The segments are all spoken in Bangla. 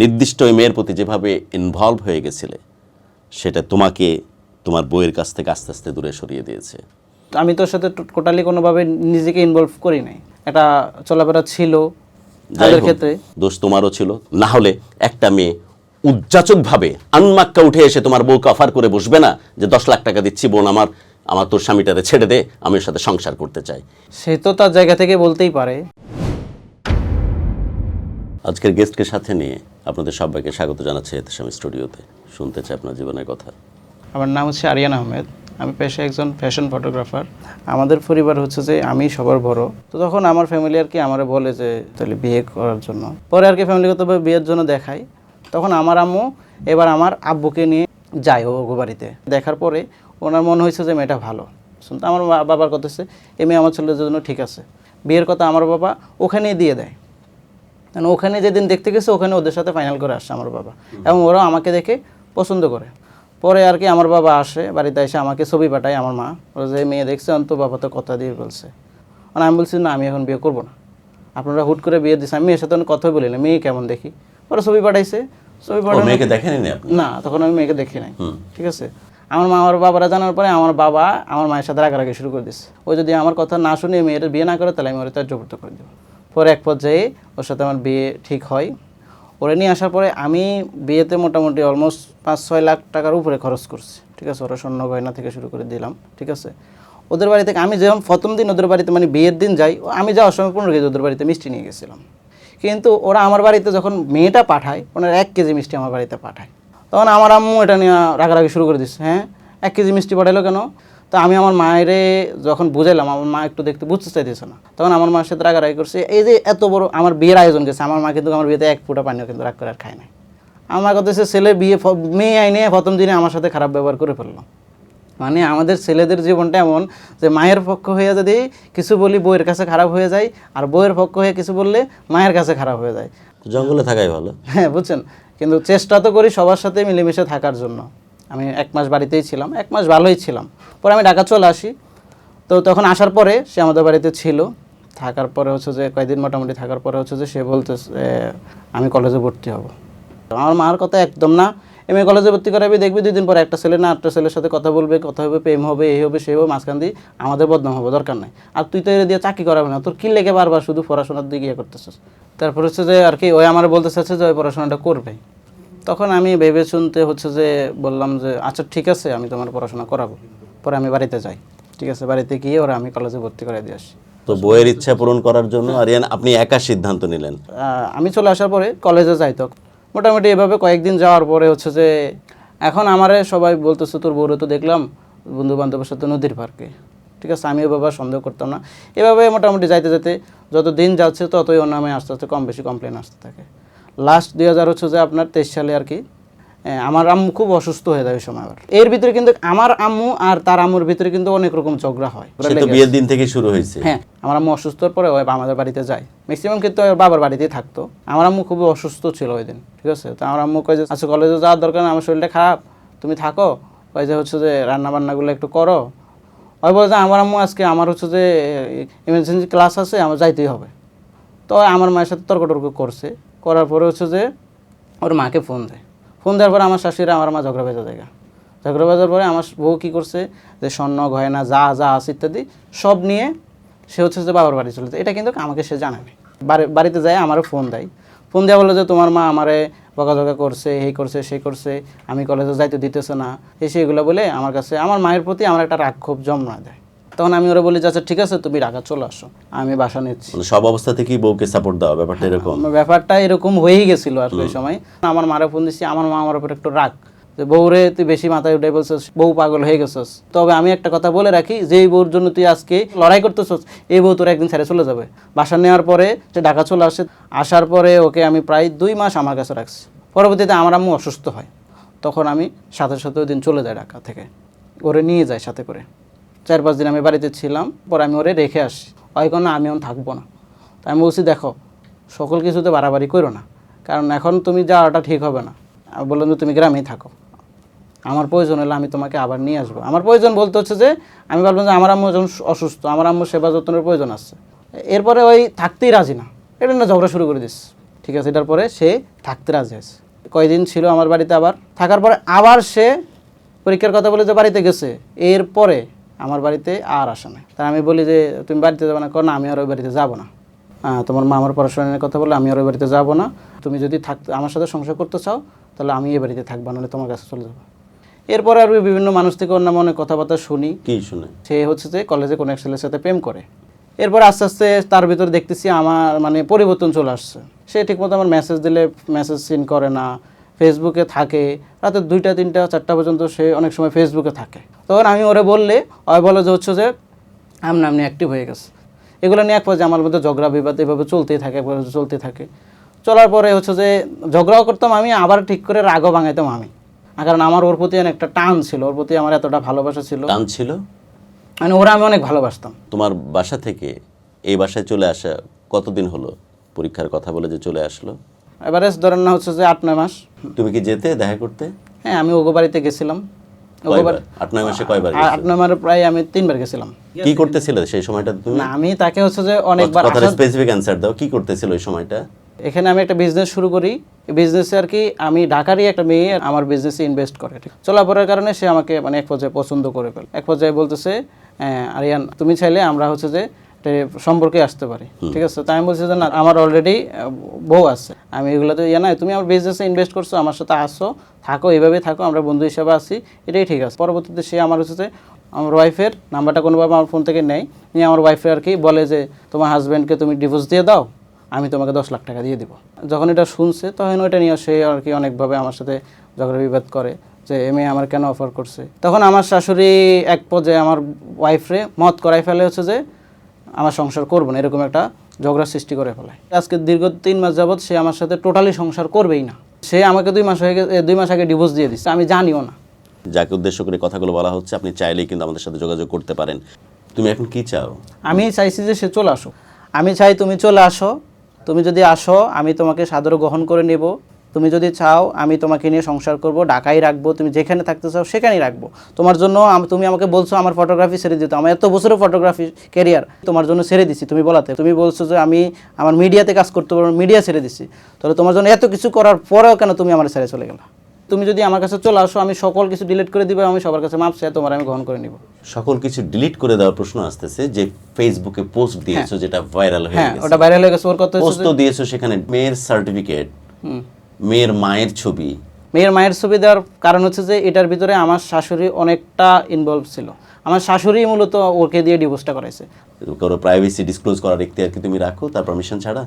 নির্দিষ্ট ওই মেয়ের প্রতি যেভাবে ইনভলভ হয়ে গেছিলে সেটা তোমাকে তোমার বইয়ের কাছ থেকে আস্তে আস্তে দূরে সরিয়ে দিয়েছে। আমি তোর সাথে টোটালি কোনোভাবে নিজেকে ইনভলভ করি নাই। একটা চলাফেরা ছিল তাদের ক্ষেত্রে। দোষ তোমারও ছিল। না হলে একটা মেয়ে উজ্জাচকভাবে আনমাক্কা উঠে এসে তোমার বউকে অফার করে বসবে না যে দশ লাখ টাকা দিচ্ছি বোন আমার আমার তোর স্বামীটারে ছেড়ে দে আমি ওর সাথে সংসার করতে চাই। সে তো তার জায়গা থেকে বলতেই পারে। আজকের গেস্টকে সাথে নিয়ে আপনাদের সবাইকে স্বাগত জানাচ্ছি এতেস্বামী স্টুডিওতে। শুনতে চাই আপনার জীবনের কথা। আমার নাম হচ্ছে আরিয়ান আহমেদ। আমি পেশায় একজন ফ্যাশন ফটোগ্রাফার। আমাদের পরিবার হচ্ছে যে আমি সবার বড়। তো তখন আমার ফ্যামিলি আর কি আমার বলে যে, তাহলে বিয়ে করার জন্য। পরে আর কি ফ্যামিলিগতভাবে বিয়ের জন্য দেখাই। তখন আমার আম্মু এবার আমার আব্বুকে নিয়ে যায় ও বাড়িতে। দেখার পরে ওনার মনে হয়েছে যে মেয়েটা ভালো। শুনতে আমার বাবার কথা হচ্ছে এ মেয়ে আমার ছেলের জন্য ঠিক আছে। বিয়ের কথা আমার বাবা ওখানেই দিয়ে দেয়। কারণ ওখানে যেদিন দেখতে গেছে ওখানে ওদের সাথে ফাইনাল করে আসছে আমার বাবা। এবং ওরাও আমাকে দেখে পছন্দ করে। পরে আর কি আমার বাবা আসে বাড়িতে এসে আমাকে ছবি পাঠায় আমার মা। ওরা যে মেয়ে দেখছে অন্ত বাবা তো কথা দিয়ে বলছে। মানে আমি বলছি না আমি এখন বিয়ে করব না। আপনারা হুট করে বিয়ে দিচ্ছে আমি মেয়ের সাথে কথাই বলি না মেয়ে কেমন দেখি? ওরা ছবি পাঠাইছে। ছবি পাঠানো মেয়েকে দেখেনি না তখন আমি মেয়েকে দেখি নাই। ঠিক আছে? আমার মা আমার বাবারা জানার পরে আমার বাবা আমার মায়ের সাথে রাগারাগি শুরু করে দিচ্ছে ও যদি আমার কথা না শুনে মেয়েটা বিয়ে না করে তাহলে আমি ওর ত্যায্যপূর্ত করে দেবো। পরে এক পর্যায়ে ওর সাথে আমার বিয়ে ঠিক হয়। ওরে নিয়ে আসার পরে আমি বিয়েতে মোটামুটি অলমোস্ট পাঁচ ছয় লাখ টাকার উপরে খরচ করছি, ঠিক আছে? ওরা স্বর্ণ গয়না থেকে শুরু করে দিলাম, ঠিক আছে? ওদের বাড়ি থেকে আমি যখন প্রথম দিন ওদের বাড়িতে মানে বিয়ের দিন যাই আমি যাওয়ার সময় পনেরো কেজি ওদের বাড়িতে মিষ্টি নিয়ে গেছিলাম। কিন্তু ওরা আমার বাড়িতে যখন মেয়েটা পাঠায়, ওনারা এক কেজি মিষ্টি আমার বাড়িতে পাঠায়। তখন আমার আম্মু এটা নিয়ে রাগারাগি শুরু করে দিচ্ছে হ্যাঁ এক কেজি মিষ্টি পাঠাইলো কেন? তো আমি আমার মায়েরে যখন বুঝাইলাম আমার মা একটু দেখতে বুঝতে চাইতেছে না। তখন আমার মার সাথে রাগারাগি করছে এই যে এত বড় আমার বিয়ের আয়োজন গেছে আমার মা কিন্তু আমার বিয়েতে এক ফুটা পানিও কিন্তু রাগ করে আর খায় নাই। আমার কথা হচ্ছে ছেলে বিয়ে মেয়ে আইনে প্রথম দিনে আমার সাথে খারাপ ব্যবহার করে ফেলল। মানে আমাদের ছেলেদের জীবনটা এমন যে মায়ের পক্ষ হয়ে যদি কিছু বলি বইয়ের কাছে খারাপ হয়ে যায় আর বইয়ের পক্ষ হয়ে কিছু বললে মায়ের কাছে খারাপ হয়ে যায়। জঙ্গলে থাকাই ভালো। হ্যাঁ বুঝছেন? কিন্তু চেষ্টা তো করি সবার সাথে মিলেমিশে থাকার জন্য। আমি এক মাস বাড়িতেই ছিলাম, এক মাস ভালোই ছিলাম। পরে আমি ঢাকা চলে আসি। তো তখন আসার পরে সে আমাদের বাড়িতে ছিল। থাকার পরে হচ্ছে যে, কয়েকদিন মোটামুটি থাকার পরে হচ্ছে যে, সে বলতে আমি কলেজে ভর্তি হব। আমার মার কথা একদম না। এম এ কলেজে ভর্তি করাবি, দেখবি দুই দিন পরে একটা ছেলে না একটা ছেলের সাথে কথা বলবে, কথা হবে, প্রেম হবে, এই হবে, সেই হবে, মাঝখান দিয়ে আমাদের বদনাম হবে, দরকার নাই। আর তুই তো এর দিয়ে চাকরি করাবে না, তোর কি লেগে বারবার শুধু পড়াশোনার দিকে ইয়ে করতেছিস? তারপর হচ্ছে যে, আর কি, ওই আমার বলতে চাচ্ছে যে, ওই পড়াশোনাটা করবে। তখন আমি ভেবে শুনতে হচ্ছে যে বললাম যে আচ্ছা ঠিক আছে আমি তোমার পড়াশোনা করাবো। পরে আমি বাড়িতে যাই। ঠিক আছে বাড়িতে গিয়ে ওরা আমি কলেজে ভর্তি করে দিয়ে আসি। তো বইয়ের ইচ্ছা পূরণ করার জন্য আরিয়ান আপনি একা সিদ্ধান্ত নিলেন? আমি চলে আসার পরে কলেজে যাই তো। মোটামুটি এভাবে কয়েকদিন যাওয়ার পরে হচ্ছে যে এখন আমারে সবাই বলতেছে তোর বউরে তো দেখলাম বন্ধু বান্ধবের সাথে নদীর পার্কে। ঠিক আছে আমি এভাবে আর সন্দেহ করতাম না। এভাবে মোটামুটি যাইতে যেতে যত দিন যাচ্ছে ততই ওর নামে আস্তে আস্তে কম বেশি কমপ্লেন আসতে থাকে। লাস্ট দুই হাজার হচ্ছে যে আপনার তেইশ সালে আর কি আমার আম্মু খুব অসুস্থ হয়ে যায় ওই সময় আবার। এর ভিতরে কিন্তু আমার আম্মু আর তার আম্মুর ভিতরে কিন্তু অনেক রকম ঝগড়া হয়। তো বিয়ের দিন থেকে শুরু হয়েছে। হ্যাঁ আমার আম্মু অসুস্থর পরে ওই আমাদের বাড়িতে যায়। ম্যাক্সিমাম কিন্তু বাবার বাড়িতেই থাকতো। আমার আম্মু খুবই অসুস্থ ছিল ওই দিন ঠিক আছে? তো আমার আম্মু কয়ে যে আচ্ছা কলেজে যাওয়ার দরকার আমার শরীরটা খারাপ তুমি থাকো। ওই যে হচ্ছে যে রান্না বান্নাগুলো একটু করো। ওই বলে যে আমার আম্মু আজকে আমার হচ্ছে যে ইমার্জেন্সি ক্লাস আছে আমার যাইতেই হবে। তো আমার মায়ের সাথে তর্ক টর্ক করছে। করার পরে হচ্ছে যে ওর মাকে ফোন দেয়। ফোন দেওয়ার পরে আমার শাশুড়ি আমার মা ঝগড়া বেজা জায়গা ঝগড়া বাজার পরে আমার বউ কী করছে যে স্বর্ণ, গয়না, যা যা আছে ইত্যাদি সব নিয়ে সে হচ্ছে যে বাবার বাড়ি চলে যায়। এটা কিন্তু আমাকে সে জানাবে। বাড়িতে যায়, আমারও ফোন দেয়। ফোন দেওয়া বলে যে তোমার মা আমারে বকাঝকা করছে এই করছে সেই করছে, আমি কলেজে যাইতে দিতেছে না। এই সেগুলো বলে আমার কাছে, আমার মায়ের প্রতি আমার একটা রাগ, ক্ষোভ জমা দেয়। তখন আমি ওরা বলি যে আচ্ছা ঠিক আছে তুমি ঢাকা চলে আসো। আমি বাসা নিচ্ছি। মানে সব অবস্থা থেকেই বউকে সাপোর্ট দেওয়া ব্যাপারটা এরকম? ব্যাপারটা এরকম হয়েই গেছিল আর ওই সময়। আমার মারা ফোন দিচ্ছি আমার মা আমার উপর একটু রাগ। যে বউরে তুই বেশি মাথায় উঠে বলছিস বউ পাগল হয়ে গেছিস। তবে আমি একটা কথা বলে রাখি যে এই বউর জন্য তুই আজকে লড়াই করতেছিস এই বউ তোর একদিন ছেড়ে চলে যাবে। বাসা নেওয়ার পরে সে ঢাকা চলে আসে। আসার পরে ওকে আমি প্রায় দুই মাস আমার কাছে রাখছি। পরবর্তীতে আমার আম্মু অসুস্থ হয়। তখন আমি সাথে সাথে ওই দিন চলে যাই ঢাকা থেকে। ওরে নিয়ে যাই সাথে করে। চার পাঁচ দিন আমি বাড়িতে ছিলাম, পরে আমি ওরে রেখে আসি। ওই কোনো আমি এখন থাকব না। তাই আমি বলছি, দেখো, সকল কিছুতে বাড়াবাড়ি করো না। কারণ এখন তুমি যাওয়াটা ঠিক হবে না। আমি বললাম যে, তুমি গ্রামেই থাকো। আমার প্রয়োজন হলে আমি তোমাকে আবার নিয়ে আসব। আমার প্রয়োজন বলতে হচ্ছে যে, আমি ভাবলাম যে, আমার আম্মু যখন অসুস্থ। আমার আম্মু সেবা যত্নের প্রয়োজন আছে। এরপরে ওই থাকতেই রাজি না। এটা না ঝগড়া শুরু করে দিস। ঠিক আছে, এটার পরে সে থাকতে রাজি আছে। কয়দিন ছিল আমার বাড়িতে আবার। থাকার পরে আবার সে পরীক্ষার কথা বলে যে, বাড়িতে গেছে। এরপরে আমার বাড়িতে আর আসে না তা আমি বলি যে তুমি বাড়িতে যাবে না কর না আমি আর ওই বাড়িতে যাব না। তোমার মা আমার পড়াশোনা নিয়ে কথা বলে আমি আর ওই বাড়িতে যাব না। তুমি যদি থাকতে আমার সাথে সংসার করতে চাও তাহলে আমি এই বাড়িতে থাকব নাহলে তোমার কাছে চলে যাব। এরপরে আর বিভিন্ন মানুষ থেকে অন্য মনে কথাবার্তা শুনি। কি শুনে? সে হচ্ছে যে কলেজে কোনো এক ছেলের সাথে প্রেম করে। এরপর আস্তে আস্তে তার ভিতরে দেখতেছি আমার মানে পরিবর্তন চলে আসছে। সে ঠিকমতো আমার মেসেজ দিলে মেসেজ সিন করে না। ফেসবুকে থাকে রাতে দুইটা তিনটা চারটা পর্যন্ত সে অনেক সময় ফেসবুকে থাকে। তখন আমি ওরে বললে ওই বলে যে হচ্ছে যে আমনা আমনি অ্যাক্টিভ হয়ে গেছে। এগুলো নিয়ে এক পর্যায়ে আমার মধ্যে ঝগড়া বিবাদ এভাবে চলতেই থাকে একবার চলতে থাকে। চলার পরে হচ্ছে যে ঝগড়াও করতাম আমি আবার ঠিক করে রাগও ভাঙাইতাম আমি। কারণ আমার ওর প্রতি একটা টান ছিল ওর প্রতি আমার এতটা ভালোবাসা ছিল। টান ছিল? মানে ওরা আমি অনেক ভালোবাসতাম। তোমার বাসা থেকে এই বাসায় চলে আসা কতদিন হলো? পরীক্ষার কথা বলে যে চলে আসলো? এভারেজ ধরেন না হচ্ছে যে আট নয় মাস। তুমি কি যেতে দেখা করতে? হ্যাঁ আমি ওগো বাড়িতে গেছিলাম। ওগো কয়বার? বাড়ি- আট নয় মাসে কয়বার আট নয় মাসে প্রায় আমি তিনবার গেছিলাম। কি করতেছিলে সেই সময়টা তুমি? না আমি তাকে হচ্ছে যে অনেকবার কথার স্পেসিফিক অ্যান্সার দাও কি করতেছিল ওই সময়টা? এখানে আমি একটা বিজনেস শুরু করি। বিজনেসে আর কি আমি ঢাকারই একটা মেয়ে আমার বিজনেসে ইনভেস্ট করে চলাফেরার কারণে সে আমাকে মানে এক পর্যায়ে পছন্দ করে ফেল। এক পর্যায়ে বলতেছে "হ্যাঁ, আরিয়ান তুমি চাইলে আমরা হচ্ছে যে সম্পর্কে আসতে পারি। ঠিক আছে? তাই আমি বলছি যে না আমার অলরেডি বউ আছে। আমি এগুলোতে ইয়ে নাই তুমি আমার বিজনেসে ইনভেস্ট করছ আমার সাথে আসো থাকো এইভাবে থাকো আমরা বন্ধু হিসাবে আছি এটাই ঠিক আছে। পরবর্তীতে সে আমার হচ্ছে যে আমার ওয়াইফের নাম্বারটা কোনোভাবে আমার ফোন থেকে নেয় নিয়ে আমার ওয়াইফে আর কি বলে যে তোমার হাজব্যান্ডকে তুমি ডিভোর্স দিয়ে দাও আমি তোমাকে দশ লাখ টাকা দিয়ে দিব। যখন এটা শুনছে তখন ওইটা নিয়ে সে আর কি অনেকভাবে আমার সাথে ঝগড়া বিবাদ করে যে এ আমার কেন অফার করছে? তখন আমার শাশুড়ি এক পর্যায়ে আমার ওয়াইফরে মত করাই ফেলে হচ্ছে যে আমার সংসার করব না এরকম একটা ঝগড়া সৃষ্টি করে ফেলে। আজকে দীর্ঘ তিন মাস যাবৎ সে আমার সাথে টোটালি সংসার করবেই না। সে আমাকে দুই মাস হয়ে গেছে দুই মাস আগে ডিভোর্স দিয়ে দিচ্ছে আমি জানিও না। যাকে উদ্দেশ্য করে কথাগুলো বলা হচ্ছে আপনি চাইলেই কিন্তু আমাদের সাথে যোগাযোগ করতে পারেন। তুমি এখন কি চাও? আমি চাইছি যে সে চলে আসো আমি চাই তুমি চলে আসো। তুমি যদি আসো আমি তোমাকে সাদর গ্রহণ করে নেব। তুমি যদি চাও আমি তোমাকে নিয়ে সংসার করব ঢাকায় রাখব তুমি যেখানে থাকতে চাও সেখানেই রাখব। তোমার জন্য তুমি আমাকে বলছো আমার ফটোগ্রাফি ছেড়ে দিতে। আমার এত বছরের ফটোগ্রাফি ক্যারিয়ার তোমার জন্য ছেড়ে দিছি তুমি বলাতে। তুমি বলছো যে আমি আমার মিডিয়াতে কাজ করতে পারব মিডিয়া ছেড়ে দিছি। তাহলে তোমার জন্য এত কিছু করার পরেও কেন তুমি আমার ছেড়ে চলে গেলা? তুমি যদি আমার কাছে চলে আসো আমি সকল কিছু ডিলিট করে দিবে আমি সবার কাছে মাপ চাই তোমার আমি গ্রহণ করে নিব। সকল কিছু ডিলিট করে দেওয়ার প্রশ্ন আসতেছে যে ফেসবুকে পোস্ট দিয়েছ যেটা ভাইরাল হয়ে হ্যাঁ গেছে। ওটা ভাইরাল হয়ে গেছে ওর কথা পোস্ট তো দিয়েছ সেখানে মেয়ের সার্টিফিকেট হুম। মেয়ের মায়ের ছবি মেয়ের মায়ের ছবি দেওয়ার কারণ হচ্ছে যে এটার ভিতরে আমার শাশুড়ি অনেকটা ইনভলভ ছিল। আমার শাশুড়ি মূলত ওকে দিয়ে ডিভোর্সটা করাইছে। কারও প্রাইভেসি ডিসক্লোজ করার ইখতিয়ার কি তুমি রাখো? তার পারমিশন ছাড়া?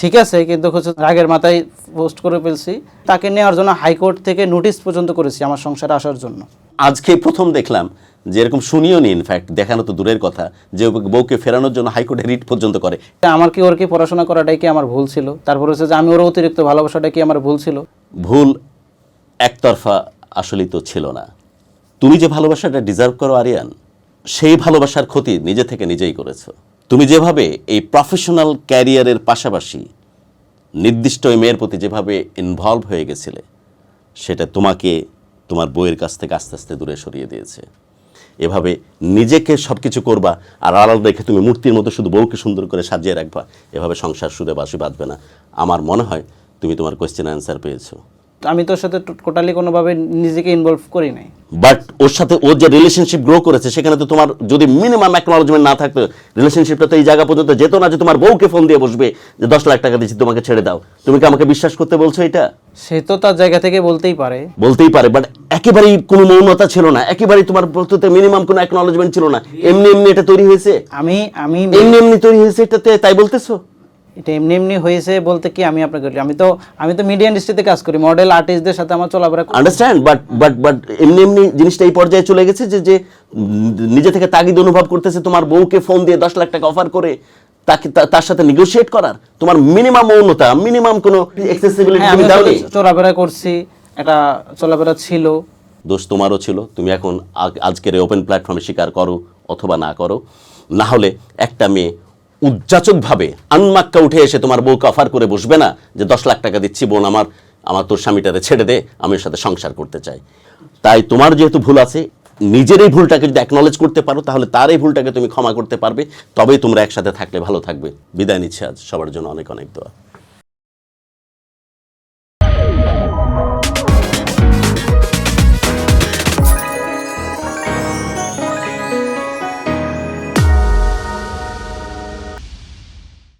ঠিক আছে কিন্তু হচ্ছে রাগের মাথায় পোস্ট করে ফেলছি। তাকে নেওয়ার জন্য হাইকোর্ট থেকে নোটিশ পর্যন্ত করেছি আমার সংসারে আসার জন্য। আজকে প্রথম দেখলাম যে এরকম শুনিও নি ইনফ্যাক্ট দেখানো তো দূরের কথা যে বউকে ফেরানোর জন্য হাইকোর্টে রিট পর্যন্ত করে। আমার কি ওর কি পড়াশোনা করাটাই কি আমার ভুল ছিল? তারপর হচ্ছে যে আমি ওর অতিরিক্ত ভালোবাসাটা কি আমার ভুল ছিল? ভুল একতরফা আসলেই তো ছিল না। তুমি যে ভালোবাসাটা ডিজার্ভ করো, আরিয়ান, সেই ভালোবাসার ক্ষতি নিজে থেকে নিজেই করেছ। তুমি যেভাবে এই প্রফেশনাল ক্যারিয়ারের পাশাপাশি নির্দিষ্ট ওই মেয়ের প্রতি যেভাবে ইনভলভ হয়ে গেছিলে, সেটা তোমাকে তোমার বইয়ের কাছ থেকে আস্তে আস্তে দূরে সরিয়ে দিয়েছে। এভাবে নিজেকে সব কিছু করবা আর আড়াল রেখে তুমি মূর্তির মতো শুধু বউকে সুন্দর করে সাজিয়ে রাখবা, এভাবে সংসার সুরে বাসি বাঁধবে না। আমার মনে হয় তুমি তোমার কোয়েশ্চেন অ্যান্সার পেয়েছ। আমি তোর সাথে টোটালি কোনোভাবে নিজেকে ইনভলভ করি নাই। বাট ওর সাথে ওর যে রিলেশনশিপ গ্রো করেছে সেখানে তো তোমার যদি মিনিমাম অ্যাকনোলজমেন্ট না থাকতো রিলেশনশিপটা তো এই জায়গা পর্যন্ত যেত না যে তোমার বউকে ফোন দিয়ে বসবে যে দশ লাখ টাকা দিচ্ছি তোমাকে ছেড়ে দাও। তুমি কি আমাকে বিশ্বাস করতে বলছো এটা? সে তো তার জায়গা থেকে বলতেই পারে। বলতেই পারে বাট একেবারেই কোনো মৌনতা ছিল না। একেবারেই তোমার প্রস্তুতে মিনিমাম কোনো অ্যাকনোলজমেন্ট ছিল না। এমনি এমনি এটা তৈরি হয়েছে? আমি আমি এমনি এমনি তৈরি হয়েছে এটাতে তাই বলতেছো? এটা এমনি এমনি হয়েছে বলতে কি আমি আপনাকে আমি তো আমি তো মিডিয়া ইন্ডাস্ট্রিতে কাজ করি মডেল আর্টিস্টদের সাথে আমার চলাফেরা আন্ডারস্ট্যান্ড বাট বাট বাট এমনি এমনি জিনিসটা এই পর্যায়ে চলে গেছে যে যে নিজে থেকে তাগিদ অনুভব করতেছে তোমার বউকে ফোন দিয়ে দশ লাখ টাকা অফার করে তাকে তার সাথে নেগোশিয়েট করার তোমার মিনিমাম মৌনতা মিনিমাম কোনো এক্সেসিবিলিটি হ্যাঁ, তুমি দাওনি? চলাফেরা করছি একটা চলাফেরা ছিল। দোষ তোমারও ছিল তুমি এখন আজকের ওপেন প্ল্যাটফর্মে স্বীকার করো অথবা না করো না হলে একটা মেয়ে উজ্জাচকভাবে আনমাক্কা উঠে এসে তোমার বউকে অফার করে বসবে না যে দশ লাখ টাকা দিচ্ছি, বোন আমার আমার তোর স্বামীটাকে ছেড়ে দে, আমি ওর সাথে সংসার করতে চাই। তাই তোমার যেহেতু ভুল আছে, নিজের এই ভুলটাকে যদি অ্যাকনলেজ করতে পারো, তাহলে তার এই ভুলটাকে তুমি ক্ষমা করতে পারবে, তবেই তোমরা একসাথে থাকলে ভালো থাকবে। বিদায় নিচ্ছে আজ, সবার জন্য অনেক অনেক দোয়া।